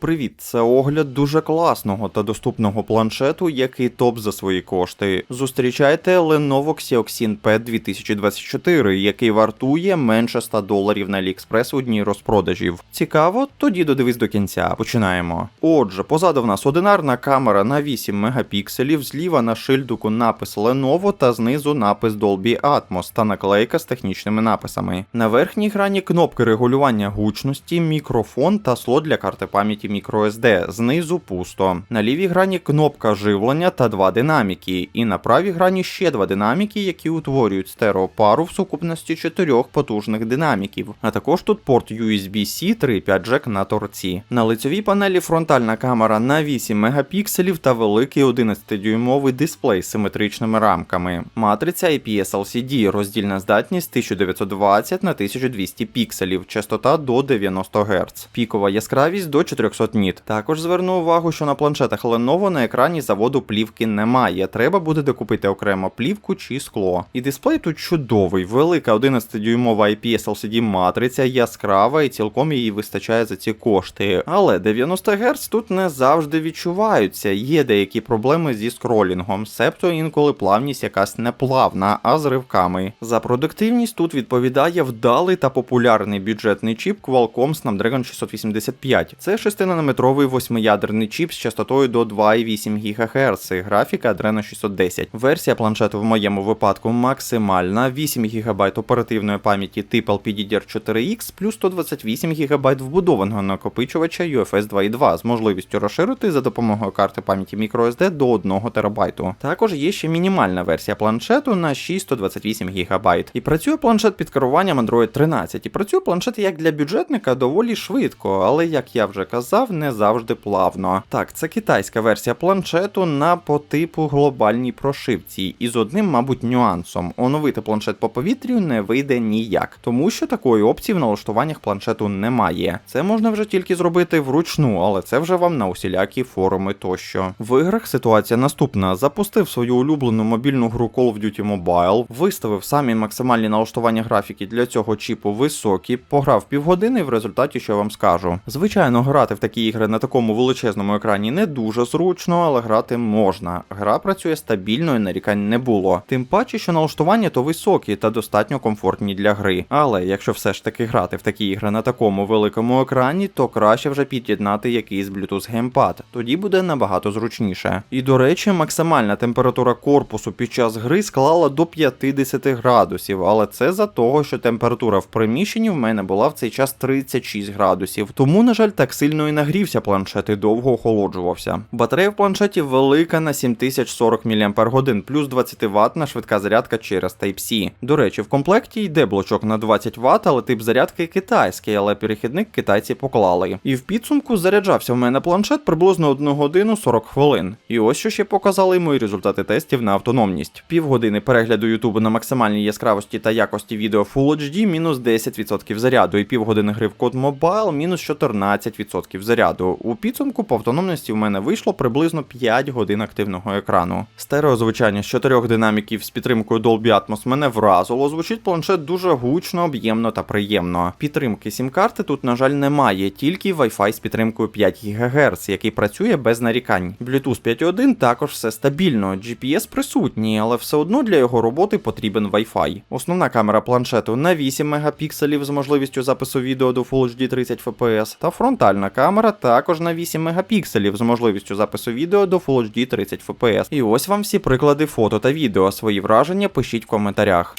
Привіт, це огляд дуже класного та доступного планшету, який топ за свої кошти. Зустрічайте Lenovo Xeoxin Pad 2024, який вартує менше 100 доларів на AliExpress у дні розпродажів. Цікаво? Тоді додивись до кінця. Починаємо. Отже, позаду в нас одинарна камера на 8 мегапікселів, зліва на шильдику напис Lenovo та знизу напис Dolby Atmos та наклейка з технічними написами. На верхній грані кнопки регулювання гучності, мікрофон та слот для карти пам'яті microSD. Знизу пусто. На лівій грані кнопка живлення та два динаміки. І на правій грані ще два динаміки, які утворюють стереопару в сукупності чотирьох потужних динаміків. А також тут порт USB-C 3.5 джек на торці. На лицьовій панелі фронтальна камера на 8 мегапікселів та великий 11-дюймовий дисплей з симетричними рамками. Матриця IPS LCD, роздільна здатність 1920 на 1200 пікселів, частота до 90 Гц, пікова яскравість до 400 ніт. Також зверну увагу, що на планшетах Lenovo на екрані заводу плівки немає. Треба буде докупити окремо плівку чи скло. І дисплей тут чудовий, велика 11-дюймова IPS LCD матриця, яскрава і цілком її вистачає за ці кошти. Але 90 Гц тут не завжди відчуваються. Є деякі проблеми зі скролінгом, себто інколи плавність якась не плавна, а з ривками. За продуктивність тут відповідає вдалий та популярний бюджетний чіп Qualcomm Snapdragon 685. Це 6-нанометровий восьмиядерний чіп з частотою до 2,8 ГГц, графіка Adreno 610. Версія планшету в моєму випадку максимальна, 8 ГБ оперативної пам'яті тип LPDDR4X плюс 128 ГБ вбудованого накопичувача UFS 2.2 з можливістю розширити за допомогою карти пам'яті microSD до 1 ТБ. Також є ще мінімальна версія планшету на 628 ГБ. І працює планшет під керуванням Android 13. І працює планшет як для бюджетника доволі швидко, але як я вже казав, не завжди плавно. Так, це китайська версія планшету на по типу глобальній прошивці, і з одним, мабуть, нюансом: оновити планшет по повітрю не вийде ніяк, тому що такої опції в налаштуваннях планшету немає. Це можна вже тільки зробити вручну, але це вже вам на усілякі форуми тощо. В іграх ситуація наступна: запустив свою улюблену мобільну гру Call of Duty Mobile, виставив самі максимальні налаштування графіки для цього чіпу високі, пограв півгодини, в результаті що я вам скажу. Звичайно, грати в такі ігри на такому величезному екрані не дуже зручно, але грати можна. Гра працює стабільно і нарікань не було. Тим паче, що налаштування то високі та достатньо комфортні для гри. Але якщо все ж таки грати в такі ігри на такому великому екрані, то краще вже під'єднати якийсь Bluetooth геймпад. Тоді буде набагато зручніше. І до речі, максимальна температура корпусу під час гри склала до 50 градусів, але це за того, що температура в приміщенні в мене була в цей час 36 градусів. Тому, на жаль, так сильно і нагрівся планшет і довго охолоджувався. Батарея в планшеті велика на 7040 мАч, плюс 20 ватна швидка зарядка через Type-C. До речі, в комплекті йде блочок на 20 Вт, але тип зарядки китайський, але перехідник китайці поклали. І в підсумку заряджався в мене планшет приблизно 1 годину 40 хвилин. І ось що ще показали мої результати тестів на автономність. Півгодини перегляду Ютубу на максимальній яскравості та якості відео Full HD мінус 10% заряду, і півгодини гри в код Mobile мінус 14% заряду. У підсумку по автономності в мене вийшло приблизно 5 годин активного екрану. Стереозвучання з чотирьох динаміків з підтримкою Dolby Atmos мене вразило. Звучить планшет дуже гучно, об'ємно та приємно. Підтримки сім-карти тут, на жаль, немає, тільки Wi-Fi з підтримкою 5 ГГц, який працює без нарікань. Bluetooth 5.1 також все стабільно. GPS присутній, але все одно для його роботи потрібен Wi-Fi. Основна камера планшету на 8 мегапікселів з можливістю запису відео до Full HD 30 FPS, та фронтальна камера також на 8 мегапікселів з можливістю запису відео до Full HD 30 FPS. І ось вам всі приклади фото та відео. Свої враження пишіть в коментарях.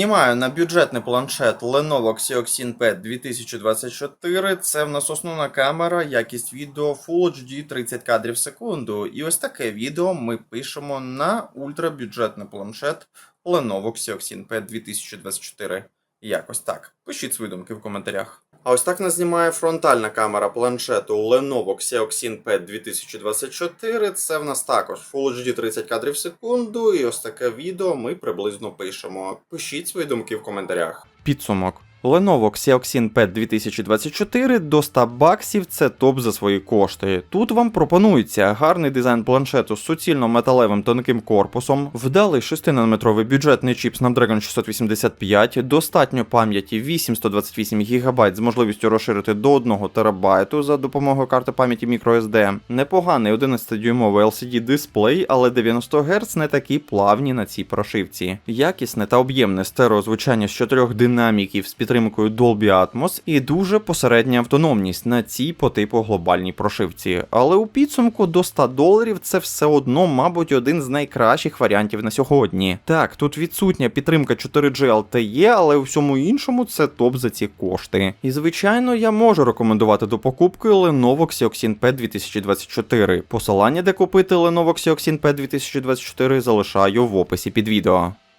Знімаю на бюджетний планшет Lenovo Xeoxin Pad 2024. Це в нас основна камера, якість відео Full HD 30 кадрів в секунду. І ось таке відео ми пишемо на ультрабюджетний планшет Lenovo Xeoxin Pad 2024. Якось так. Пишіть свої думки в коментарях. А ось так нас знімає фронтальна камера планшету Lenovo Xeoxin P2024. Це в нас також Full HD 30 кадрів в секунду. І ось таке відео ми приблизно пишемо. Пишіть свої думки в коментарях. Підсумок. Lenovo Xiaoxin Pad 2024 до 100 баксів це топ за свої кошти. Тут вам пропонується гарний дизайн планшету з суцільно металевим тонким корпусом, вдалий 6-нанометровий бюджетний чіп Snapdragon 685, достатньо пам'яті 828 ГБ з можливістю розширити до 1 ТБ за допомогою карти пам'яті microSD, непоганий 11-дюймовий LCD дисплей, але 90 Гц не такі плавні на цій прошивці. Якісне та об'ємне стереозвучання з чотирьох динаміків з підтримкою Dolby Atmos і дуже посередня автономність на цій по типу глобальній прошивці. Але у підсумку до 100 доларів це все одно, мабуть, один з найкращих варіантів на сьогодні. Так, тут відсутня підтримка 4G LTE, але у всьому іншому це топ за ці кошти. І звичайно, я можу рекомендувати до покупки Lenovo Xiaoxin Pad 2024. Посилання, де купити Lenovo Xiaoxin Pad 2024, залишаю в описі під відео.